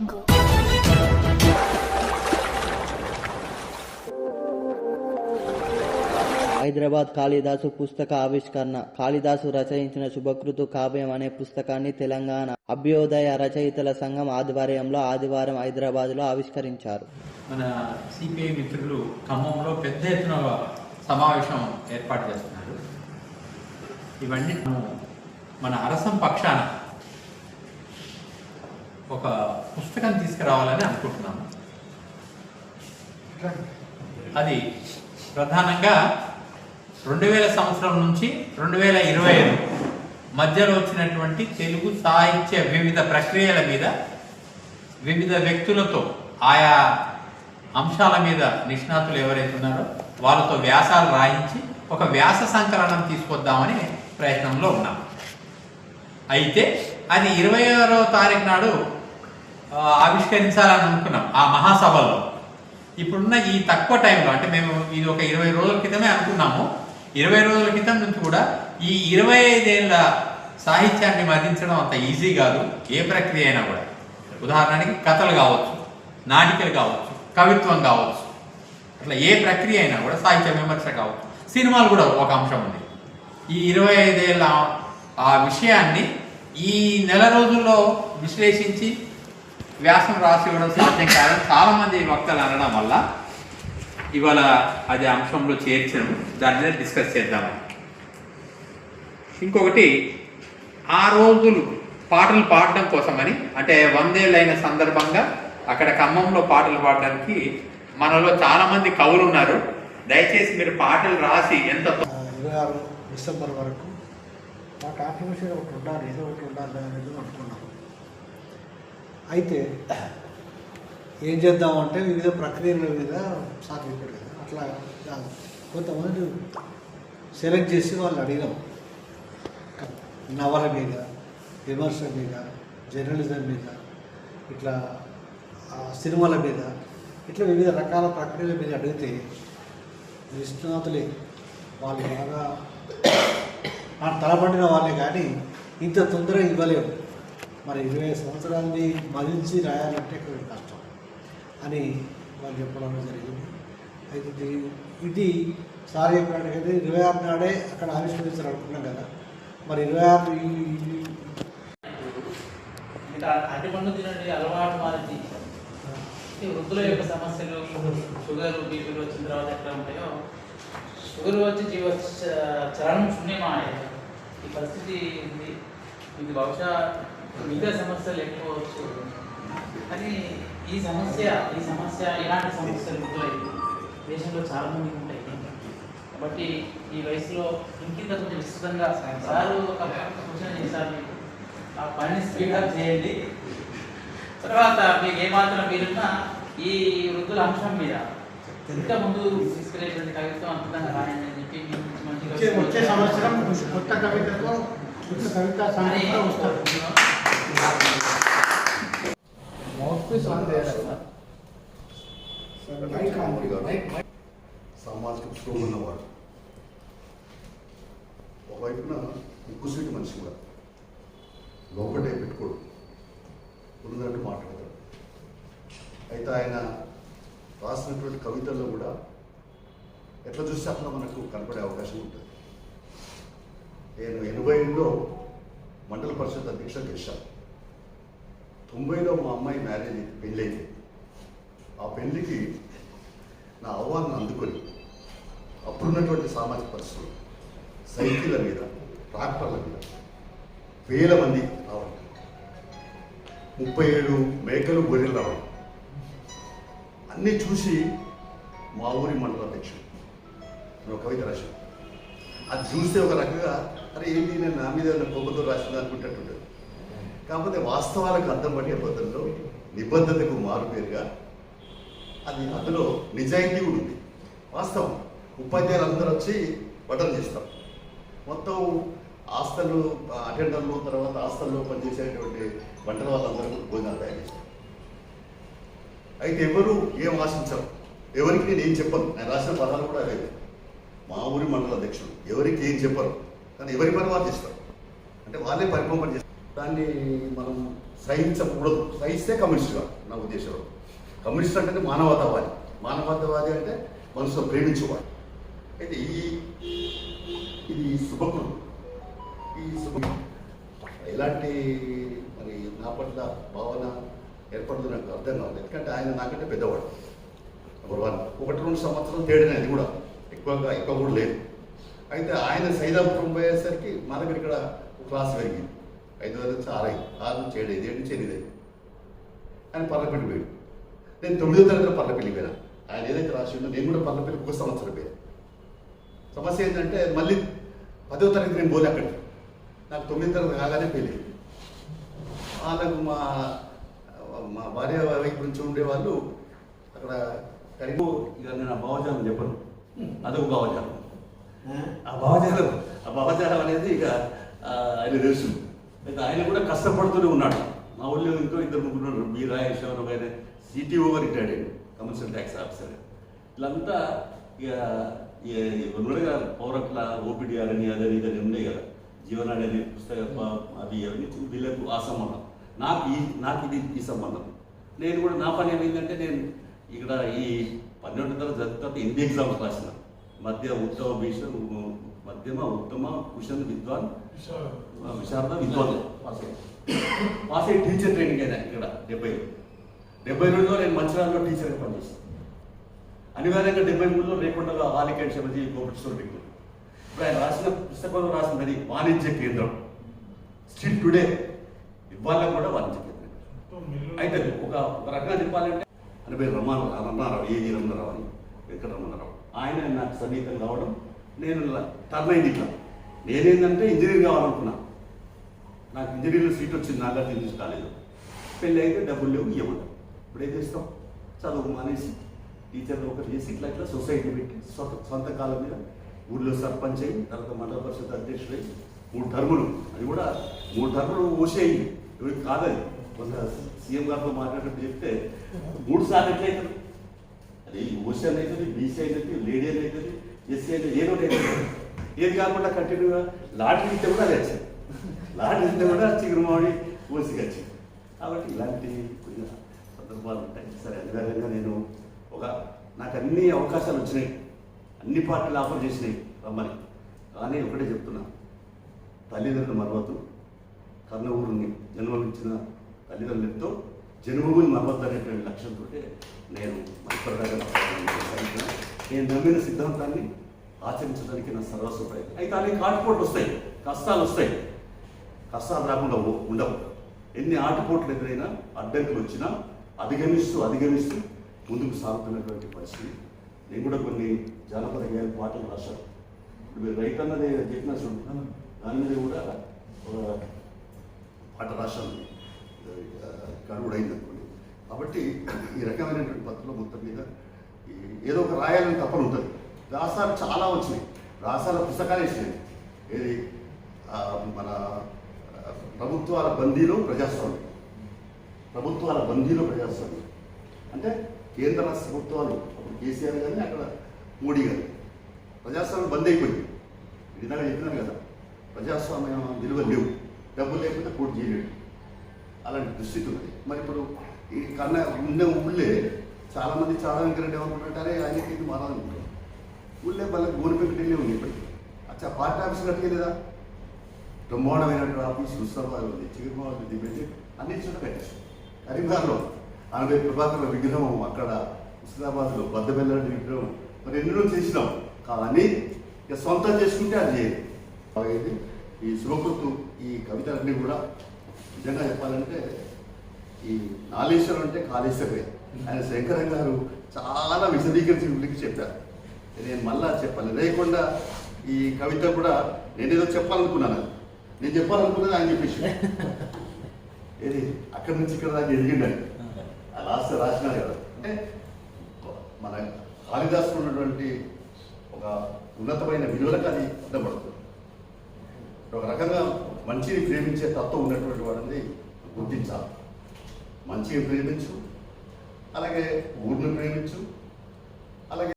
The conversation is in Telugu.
Go. హైదరాబాద్ కాళిదాసు పుస్తక ఆవిష్కరణ కాళిదాసు రచయించిన శుభకృతు కావ్యం అనే పుస్తకాన్ని తెలంగాణ అభ్యోదయ రచయితల సంఘం ఆధ్వర్యంలో ఆదివారం హైదరాబాద్లో ఆవిష్కరించారు మన సిపిఐ మిత్రులు ఖమ్మంలో పెద్ద ఎత్తున సమావేశం ఏర్పాటు చేస్తున్నారు ఇవన్నీ మన అరసం పక్షాన ఒక పుస్తకం తీసుకురావాలని అనుకుంటున్నాము. అది ప్రధానంగా రెండు వేల సంవత్సరం నుంచి రెండు వేల ఇరవై ఐదు మధ్యలో వచ్చినటువంటి తెలుగు సాహిత్య వివిధ ప్రక్రియల మీద వివిధ వ్యక్తులతో ఆయా అంశాల మీద నిష్ణాతులు ఎవరైతే ఉన్నారో వాళ్ళతో వ్యాసాలు రాయించి ఒక వ్యాస సంకలనం తీసుకొద్దామని ప్రయత్నంలో ఉన్నాం. అయితే అది ఇరవై ఆరో తారీఖు నాడు ఆవిష్కరించాలని అనుకున్నాం ఆ మహాసభలో. ఇప్పుడున్న ఈ తక్కువ టైంలో అంటే మేము ఇది ఒక ఇరవై రోజుల క్రితమే అనుకున్నాము. ఇరవై రోజుల క్రితం నుంచి కూడా ఈ ఇరవై ఐదేళ్ళ సాహిత్యాన్ని మదించడం అంత ఈజీ కాదు. ఏ ప్రక్రియ అయినా కూడా. ఉదాహరణకి కథలు కావచ్చు నాటికలు కావచ్చు కవిత్వం కావచ్చు. అట్లా ఏ ప్రక్రియ అయినా కూడా సాహిత్య విమర్శ కావచ్చు. సినిమాలు కూడా ఒక అంశం ఉంది. ఈ ఇరవై ఐదేళ్ళ ఆ విషయాన్ని ఈ నెల రోజుల్లో విశ్లేషించి వ్యాసం రాసి ఇవ్వడం సాధ్యం కాదని చాలామంది వక్తలు అనడం వల్ల ఇవాళ అది అంశంలో చేర్చడం దాని మీద డిస్కస్ చేద్దామని ఇంకొకటి ఆ రోజులు పాటలు పాడడం కోసమని అంటే వందేళ్ళైన సందర్భంగా అక్కడ ఖమ్మంలో పాటలు పాడడానికి మనలో చాలామంది కవులు ఉన్నారు దయచేసి మీరు పాటలు రాసి ఎంత ఇరవై ఆరు డిసెంబర్ వరకు మా కాంట్రిబ్యూషన్ ఒకటి ఉండాలి ఏదో ఒకటి ఉండాలి అనేది అనుకున్నాం. అయితే ఏం చేద్దామంటే వివిధ ప్రక్రియల మీద సాధ్యపడదు కదా. అట్లా కొంతమంది సెలెక్ట్ చేసి వాళ్ళు అడిగినాం. నవల మీద విమర్శ మీద జర్నలిజం మీద ఇట్లా సినిమాల మీద ఇట్లా వివిధ రకాల ప్రక్రియల మీద అడిగితే నిష్ణాతులే వాళ్ళు బాగా తలపడిన వాళ్ళే కానీ ఇంత తొందరగా ఇవ్వలేము మరి ఇరవై సంవత్సరాలని మరించి రాయాలంటే కొంచెం కష్టం అని వాళ్ళు చెప్పడం జరిగింది. అయితే ఇది- సార్ చెప్పినట్టుకైతే ఇరవై ఆరు నాడే అక్కడ ఆవిష్కరించారు అనుకున్నాం కదా. మరి ఇరవై ఆరు ఇది అరటి పండు తినండి అలవాటు మారింది. వృద్ధుల యొక్క సమస్యలు షుగర్ బీపీలు వచ్చిన తర్వాత ఎట్లా ఉంటాయో షుగర్ వచ్చి జీవ చ- శూన్యమా? ఈ పరిస్థితి ఇది బహుశా మిగతా సమస్యలు ఎక్కువ కానీ ఈ సమస్య ఈ సమస్య ఇలాంటి సమస్యలు వృద్ధులైతే దేశంలో చాలా మందికి ఉంటాయి. కాబట్టి ఈ వయసులో ఇంకింత కొంచెం విస్తృతంగా సారు ఒక సూచన చేశారు మీకు. ఆ పని స్పీడప్ చేయండి. తర్వాత మీకు ఏమాత్రం మీరున్నా ఈ వృద్ధుల అంశం మీద ఇంకా ముందు తీసుకెళ్ళేటువంటి కవిత్వం అద్భుతంగా రాయండి అని చెప్పి మంచిగా వచ్చే సంవత్సరం కొత్త కవితతో కొత్త కవితా వస్తారు సామాజిక స్పృహ ఉన్నవాడు. ఒకవైపున ఉక్కుసీటి మనిషి కూడా లోపలే పెట్టుకోడు. ఉన్నట్టు మాట్లాడతాడు. అయితే ఆయన రాసినటువంటి కవితల్లో కూడా ఎట్లా చూస్తే అట్లా మనకు కనపడే అవకాశం ఉంటుంది. నేను ఎనభై మండల పరిషత్ అధ్యక్ష చేశాను తొంభైలో మా అమ్మాయి మ్యారేజ్ పెళ్ళైంది. ఆ పెళ్ళికి నా అవ్వాలను అందుకొని అప్పుడున్నటువంటి సామాజిక పరిస్థితులు సైకిళ్ళ మీద ట్రాక్టర్ల మీద వేల మంది రావడం ముప్పై ఏడు మేకలు గొర్రెలు రావడం అన్నీ చూసి మా ఊరి మండల అధ్యక్షుడు నేను ఒక కవిత రాశాను అది చూస్తే ఒక రకంగా అరే ఏంటి నేను నా మీద ఏదైనా కోపంతో రాసింది? అనుకుంటట్టుండదు కాకపోతే వాస్తవాలకు అర్థం పట్టే పద్ధతిలో నిబద్ధతకు మారుపేరుగా అది అందులో నిజాయితీ కూడా ఉంది. వాస్తవం. ఉపాధ్యాయులు అందరూ వచ్చి వడ్డన చేస్తాం మొత్తం హాస్టల్ అటెండర్లు తర్వాత హాస్టల్లో పనిచేసేటువంటి వంటల వాళ్ళందరూ భోజనాలు తయారు చేస్తాం అయితే ఎవరు ఏం ఆశించరు? ఎవరికి నేను ఏం చెప్పను? నేను రాసిన పదాలు కూడా అవే. మా ఊరి మండల అధ్యక్షుడు ఎవరికి ఏం చెప్పరు? కానీ ఎవరి పని వాళ్ళు చేస్తారు. అంటే వాళ్ళే పరిపాలన చేస్తారు దాన్ని మనం సహించకూడదు. సహిస్తే కమ్యూనిస్టుగా నా ఉద్దేశంలో. కమ్యూనిస్ట్ అంటే మానవతావాది. మానవతావాది అంటే మనసులో ప్రేమించేవాడు. అయితే ఈ ఇది శుభకృతం ఈ శుభ ఎలాంటి మరి నా పట్ల భావన ఏర్పడుతుంది నాకు అర్థం కావాలి ఎందుకంటే ఆయన నాకంటే పెద్దవాడు. నెంబర్ వన్ ఒకటి రెండు సంవత్సరాలు తేడానే అది కూడా. ఎక్కువగా ఎక్కువ కూడా లేదు. అయితే ఆయన సైదాపురం పోయేసరికి మా దగ్గర ఇక్కడ క్లాస్ పెరిగింది ఐదు నుంచి ఆరు అయింది. ఆరు నుంచి ఏడు అయింది ఏడు నుంచి ఎనిమిది ఆయన పర్లపెల్లి పోయాడు. నేను తొమ్మిదో తరగతిలో పర్లపెల్లి పోయినా. ఆయన ఏదైతే రాసి ఉందో నేను కూడా పర్లపెల్లి ఒక సంవత్సరం పోయాను సమస్య ఏంటంటే మళ్ళీ పదో తరగతి నేను పోలే అక్కడికి. నాకు తొమ్మిది తరగతి కాగానే పెళ్ళి వాళ్ళకు మా మా భార్య వైపు నుంచి ఉండేవాళ్ళు అక్కడ కరీం ఇక నేను ఆ భావజాలం చెప్పను. అదొక భావజాలం. ఆ? భావజాలం ఆ భావజాలం అనేది ఇక ఆయన తెలుసు. అయితే ఆయన కూడా కష్టపడుతూనే ఉన్నాడు. మా ఊళ్ళో ఇంకో ఇద్దరు ముగ్గురు బి రాజేశ్వరం ఆయన సిటీఓగా రిటైర్డ్ అయ్యాడు కమర్షియల్ ట్యాక్స్ ఆఫీసర్. వీళ్ళంతా ఇక రెండుగా పౌరట్ల ఓపీడీఆర్ అని అదని ఇదని ఉన్నాయి కదా. జీవనాడి అనే పుస్తక అవి అవన్నీ వీళ్ళకు ఆ సంబంధం. నాకు ఈ నాకు ఇది ఈ సంబంధం. నేను కూడా నా పని ఏమైందంటే నేను ఇక్కడ ఈ పన్నెండు తరగతి తర్వాత హిందీ ఎగ్జామ్స్ రాసిన. మధ్య ఉత్తమ భీషణ్ మధ్యమ ఉత్తమ కుషన్ విద్వాన్ విశారద విద్వాన్. పాస్ అయ్యి టీచర్ ట్రైనింగ్ అయినా ఇక్కడ డెబ్బై. డెబ్బై రెండులో నేను మంచిర్యాలలో టీచర్గా పనిచేసాను అనివార్యంగా డెబ్బై మూడులో రేకొండలో ఆలికేట్ శబజీ కోపేశ్వర వ్యక్తులు ఇప్పుడు ఆయన రాసిన పుస్తకంలో రాసినది వాణిజ్య కేంద్రం. స్టిల్ టుడే ఇవాళ కూడా వాణిజ్య కేంద్రం. అయితే ఒక ఒక రకంగా చెప్పాలంటే అని పేరు రమణ రమణారావు ఏ రమణారావు అని వెంకట రమణారావు ఆయన నాకు సన్నిహితం కావడం నేను టర్న్ అయింది ఇట్లా. నేనేంటంటే ఇంజనీర్ కావాలనుకున్నాను నాకు ఇంజనీరింగ్ సీట్ వచ్చింది నాగార్జున ఇంగ్లీష్ కాలేజ్ పెళ్ళి అయితే డబ్బులు లేవు ఇవ్వమంటాం ఇప్పుడు ఏం చేస్తాం? చదువు మానేసి టీచర్ ఒకరు చేసి ఇట్లా ఇట్లా సొసైటీ పెట్టి సొంత సొంత కాలం మీద ఊళ్ళో సర్పంచ్ అయ్యి తర్వాత మండల పరిషత్ అధ్యక్షుడు అయ్యి మూడు టర్ములు అది కూడా మూడు టర్ములు ఓసేయి. ఎవరికి కాదది. కొంత సీఎం గారితో మాట్లాడినప్పుడు చెప్తే మూడు సార్లు ఎట్లయితుంది అది ఓషన్ అవుతుంది బీసీ అవుతుంది లేడీ అని అవుతుంది ఎస్సీ అయితే ఏదో ఏది కాకుండా కంటిన్యూగా లాటరీ ఇస్తే కూడా అది లాంటిది కూడా చిగురుమాడి ఓసికి కాబట్టి ఇలాంటి కొన్ని సందర్భాలు ఉంటాయి. సరే అదేవిధంగా నేను ఒక నాకు అన్ని అవకాశాలు వచ్చినాయి. అన్ని పార్టీలు ఆఫర్ చేసినాయి. రమ్మని. కానీ ఒకటే చెప్తున్నా. తల్లిదండ్రులు మరవద్దు. కర్ణవూరుని ఊరిని తల్లిదండ్రులతో జన్మభూమిని మరవద్దు అనేటువంటి లక్ష్యంతో నేను మరిపడగా నేను నమ్మిన సిద్ధాంతాన్ని ఆచరించడానికి నా సర్వస్వ ప్రయత్నం. అయితే అన్ని కాటుపోట్లు వస్తాయి. కష్టాలు వస్తాయి. కష్టాలు రాకుండా ఉండవు. ఎన్ని ఆటుపోట్లు ఎదురైనా అడ్డంకులు వచ్చినా అధిగమిస్తూ అధిగమిస్తూ ముందుకు సాగుతున్నటువంటి పరిస్థితి. నేను కూడా కొన్ని జానపద గేయాల పాటలు రాశాను. ఇప్పుడు మీరు రైట్ అన్నది చెప్పిన చూడు. దాని మీద కూడా ఒక పాట రాశాను. అయింది అనుకోండి. కాబట్టి ఈ రకమైనటువంటి పద్ధతిలో మొత్తం మీద ఏదో ఒక రాయాలని తప్పని ఉంటుంది. రాసాలు చాలా వచ్చినాయి. రాసాల పుస్తకాలు వేసినాయి ఏది? మన ప్రభుత్వాల బందీలు ప్రజాస్వామ్యం. ప్రభుత్వాల బందీలో ప్రజాస్వామ్యం. అంటే కేంద్ర రాష్ట్ర ప్రభుత్వాలు అప్పుడు కేసీఆర్ కానీ అక్కడ మోడీ గారు ప్రజాస్వామ్యం బంద్ అయిపోయింది. ఇందాక చెప్పినాను కదా. ప్రజాస్వామ్యం విలువ లేవు. డబ్బులు లేకపోతే పోటీ చేయలేడు అలాంటి దుస్థితి ఉంది మరి ఇప్పుడు ఈ కన్నా ఉండే ఊళ్ళే చాలామంది చాలా వెంకరెడ్డి ఏమనుకుంటారే ఆయనకి ఇది మారాలనుకుంటారు ఊళ్ళే వాళ్ళకి గవర్నమెంట్ వెళ్ళి ఉంది ఇప్పటికి. అచ్చా పార్టీ ఆఫీస్ కట్టలేదా బ్రహ్మాండమైనటువంటి ఆఫీస్ ఉత్సవాలు ఉంది చిగురుమాలు ఉంది అన్ని చోట్ల పెట్టచ్చు. కరీంనగర్లో అరవై ప్రభాకర్ విగ్రహం అక్కడ హుస్నాబాద్లో బద్దబెల్లాడి విగ్రహం. మరి ఎన్నో చేసినాం. కానీ ఇక సొంతం చేసుకుంటే అది చేయదు ఈ శివకృతు ఈ కవితలన్నీ కూడా నిజంగా చెప్పాలంటే ఈ నాలేశ్వరం అంటే కాళేశ్వరే ఆయన శంకరం గారు చాలా విశదీకరించి వీళ్ళకి చెప్పారు. నేను మళ్ళా చెప్పాలి. లేకుండా ఈ కవిత కూడా నేనేదో చెప్పాలనుకున్నాను. అది. నేను చెప్పాలనుకున్నది ఆయన చెప్పేసి. ఏది? అక్కడి నుంచి ఇక్కడ దాన్ని ఎదిగిండని ఆ లాస్ట్ రాసినారు కదా. అంటే మన కాళిదాసు ఉన్నటువంటి ఒక ఉన్నతమైన విలువలకు అది అడ్డపడుతుంది. ఒక రకంగా మంచిని ప్రేమించే తత్వం ఉన్నటువంటి వాడిని గుర్తించాలి. మంచిగా ప్రేమించు అలాగే ఊరిని ప్రేమించు అలాగే